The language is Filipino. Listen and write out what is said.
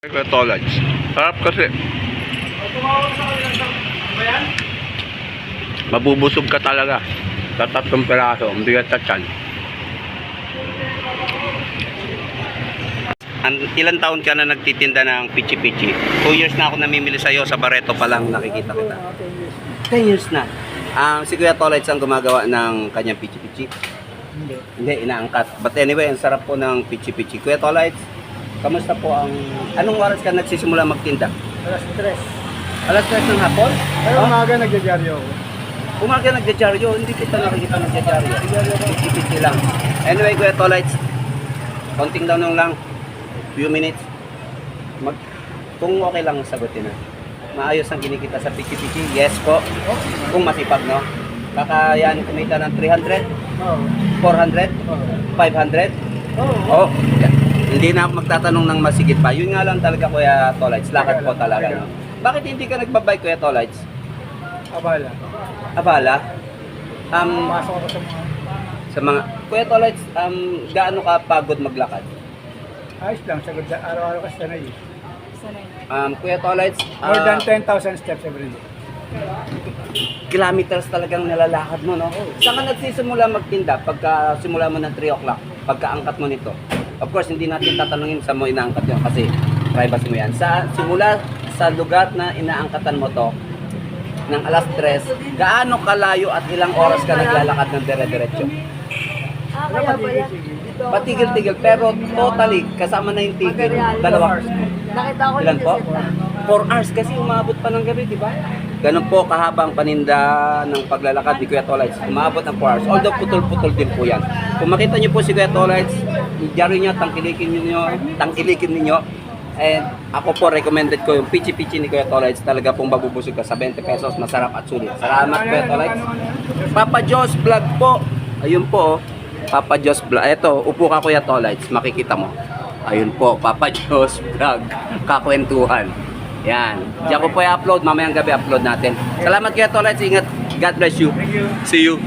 Kuya Tolage. Sarap kasi. Mabubusog ka talaga. Sa tatlong peraso. Ang bigat sa tiyan. An ilan taon ka na nagtitinda ng pichi-pichi? Two years na ako namimili sa'yo. Sa Barreto pa lang nakikita kita. 10 years na. Um, si Kuya Tolage ang gumagawa ng kanyang pichi-pichi. Hindi. Hindi, inaangkat. But anyway, ang sarap po ng pichi-pichi. Kuya Tolite, kamusta po ang... Anong oras ka nagsisimula magtinda? Alas tres. Alas 3 ng hapon? Pero Ah, umaga nagjajaryo ako. umaga nagjajaryo. Hindi kita nakikita nagjajaryo. Pichi-pichi lang. Anyway, Kuya Tolite, konting daw nung lang. Few minutes. Mag, kung okay lang sagutin na. Maayos ang kinikita sa pichi-pichi? Yes po. Kung masipag, no? Kakayanin kumita ng 300, Oo. 400, Oo. 500, Oo. Oh, yeah. Hindi na ako magtatanong ng masigit pa. Yun nga lang talaga Kuya Tolites. Lakad po talaga. No? Bakit hindi ka nagbabike Kuya Tolites? Abala. Abala? Um, Pasok ako sa mga sa mga... Kuya Tolites, um, gaano ka pagod maglakad? ayos lang. Sagad sa araw-araw kasi sanay. eh. Um, Kuya Tolites, More ah, than 10,000 steps every day. kilometers talagang nilalakad mo, no? Saan ka nagsisimula magtinda pagka simula mo ng 3 o'clock? Pagka angkat mo nito? Of course, hindi natin tatanungin sa mo inaangkat yun kasi privacy mo yan. Sa, simula sa lugar na inaangkatan mo to, ng alas 3, gaano kalayo at ilang oras ka naglalakad ng dire-diretso? Ah, kaya pala. patigil-tigil. Pero totally, kasama na yung tigil, dalawa. Nakita ko Ilan po? reseta. 4 hours kasi umabot pa ng gabi, di ba? Ganun po kahabang paninda ng paglalakad ni Kuya Tolites. Umabot ng 4 hours. Although putol-putol din po yan. Kung makita niyo po si Kuya Tolites, i-jaro niyo, tangkilikin niyo, tangkilikin niyo. And ako po recommended ko yung pichi-pichi ni Kuya Tolites. Talaga pong mabubusog ka sa 20 pesos, masarap at sulit. Salamat Kuya Tolites. Papa Joss Vlog po. Ayun po, oh. Papa Joss Vlog. Ito, upo ka Kuya Tolites, makikita mo. Ayun po, Papa Joss Vlog. Kakwentuhan. Yan. Diyan ko po i-upload, mamayang gabi upload natin. Salamat Kuya Tolites, ingat. God bless you. Thank you. See you.